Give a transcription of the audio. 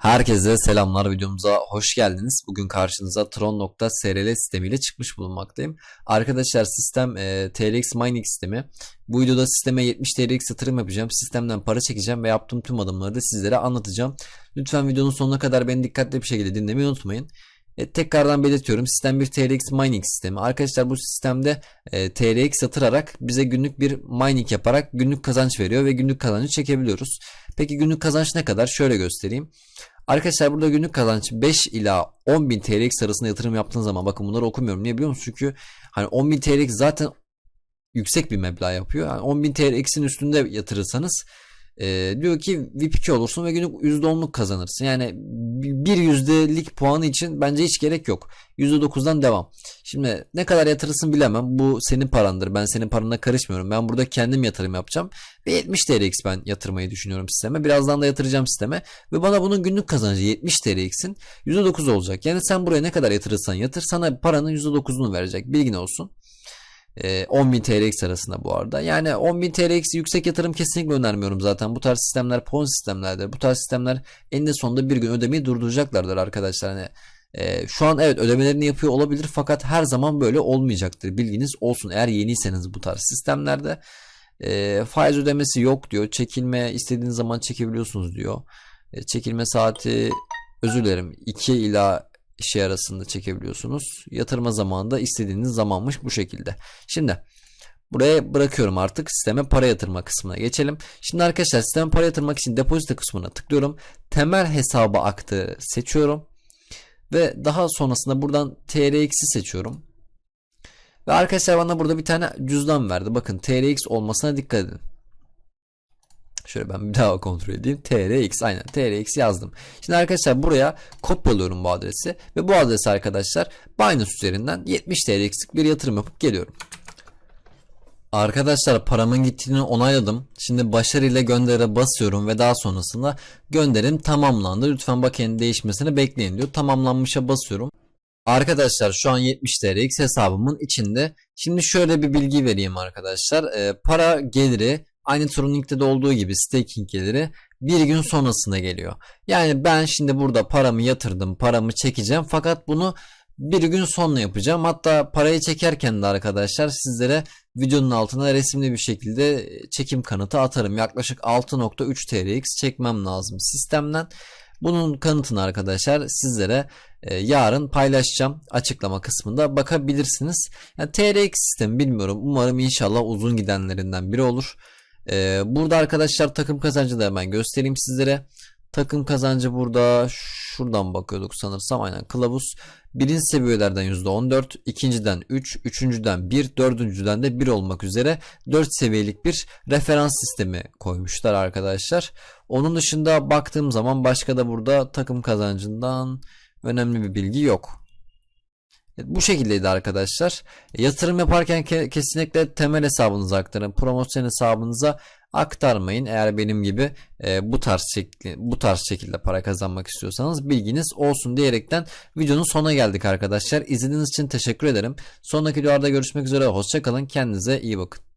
Herkese selamlar videomuza hoş geldiniz. Bugün karşınıza Tron.srl sistemiyle çıkmış bulunmaktayım. Arkadaşlar sistem e, TRX mining sistemi. Bu videoda sisteme 70 TRX yatırım yapacağım. Sistemden para çekeceğim ve yaptığım tüm adımları da sizlere anlatacağım. Lütfen videonun sonuna kadar beni dikkatli bir şekilde dinlemeyi unutmayın. E, tekrardan belirtiyorum sistem bir TRX mining sistemi. Arkadaşlar bu sistemde e, TRX yatırarak bize günlük bir mining yaparak günlük kazanç veriyor ve günlük kazancı çekebiliyoruz. Peki günlük kazanç ne kadar? Şöyle göstereyim. Arkadaşlar burada günlük kazanç 5 ila 10.000 TRX arasında yatırım yaptığınız zaman bakın bunları okumuyorum. Niye biliyor musunuz? Çünkü hani 10.000 TRX zaten yüksek bir meblağ yapıyor. Yani 10.000 TRX'in üstünde yatırırsanız e, diyor ki VIP2 olursun ve günlük %10'luk kazanırsın. Yani bir yüzdelik puanı için bence hiç gerek yok. %9'dan devam. Şimdi ne kadar yatırırsın bilemem. Bu senin parandır. Ben senin paranla karışmıyorum. Ben burada kendim yatırım yapacağım. Ve 70 TRX ben yatırmayı düşünüyorum sisteme. Birazdan da yatıracağım sisteme. Ve bana bunun günlük kazancı 70 TRX'in %9 olacak. Yani sen buraya ne kadar yatırırsan yatır sana paranın %9'unu verecek. Bilgin olsun. 10.000 TRX arasında bu arada. Yani 10.000 TRX yüksek yatırım kesinlikle önermiyorum zaten. Bu tarz sistemler pon sistemlerdir. Bu tarz sistemler eninde sonunda bir gün ödemeyi durduracaklardır arkadaşlar. Hani e, şu an evet ödemelerini yapıyor olabilir fakat her zaman böyle olmayacaktır. Bilginiz olsun. Eğer yeniyseniz bu tarz sistemlerde e, faiz ödemesi yok diyor. Çekilme istediğiniz zaman çekebiliyorsunuz diyor. E, çekilme saati özür dilerim 2 ila şey arasında çekebiliyorsunuz. Yatırma zamanında istediğiniz zamanmış bu şekilde. Şimdi buraya bırakıyorum artık sisteme para yatırma kısmına geçelim. Şimdi arkadaşlar sisteme para yatırmak için depozito kısmına tıklıyorum. Temel hesaba aktı seçiyorum. Ve daha sonrasında buradan TRX'i seçiyorum. Ve arkadaşlar bana burada bir tane cüzdan verdi. Bakın TRX olmasına dikkat edin. Şöyle ben bir daha kontrol edeyim. TRX aynen TRX yazdım. Şimdi arkadaşlar buraya kopyalıyorum bu adresi. Ve bu adresi arkadaşlar Binance üzerinden 70 TRX'lik bir yatırım yapıp geliyorum. Arkadaşlar paramın gittiğini onayladım. Şimdi başarıyla göndere basıyorum ve daha sonrasında gönderim tamamlandı. Lütfen bakiyenin değişmesini bekleyin diyor. Tamamlanmışa basıyorum. Arkadaşlar şu an 70 TRX hesabımın içinde. Şimdi şöyle bir bilgi vereyim arkadaşlar. Ee, para geliri aynı Tronlink'te de olduğu gibi staking geliri bir gün sonrasında geliyor. Yani ben şimdi burada paramı yatırdım, paramı çekeceğim fakat bunu bir gün sonra yapacağım. Hatta parayı çekerken de arkadaşlar sizlere videonun altına resimli bir şekilde çekim kanıtı atarım. Yaklaşık 6.3 TRX çekmem lazım sistemden. Bunun kanıtını arkadaşlar sizlere e, yarın paylaşacağım. Açıklama kısmında bakabilirsiniz. Yani TRX sistemi bilmiyorum. Umarım inşallah uzun gidenlerinden biri olur. Ee, burada arkadaşlar takım kazancı da hemen göstereyim sizlere. Takım kazancı burada şuradan bakıyorduk sanırsam aynen kılavuz. Birinci seviyelerden %14, ikinciden 3, üçüncüden 1, dördüncüden de 1 olmak üzere 4 seviyelik bir referans sistemi koymuşlar arkadaşlar. Onun dışında baktığım zaman başka da burada takım kazancından önemli bir bilgi yok. Bu şekildeydi arkadaşlar. Yatırım yaparken ke kesinlikle temel hesabınıza aktarın. Promosyon hesabınıza aktarmayın. Eğer benim gibi e, bu tarz şekli, bu tarz şekilde para kazanmak istiyorsanız bilginiz olsun diyerekten videonun sonuna geldik arkadaşlar. İzlediğiniz için teşekkür ederim. Sonraki videolarda görüşmek üzere. Hoşçakalın. Kendinize iyi bakın.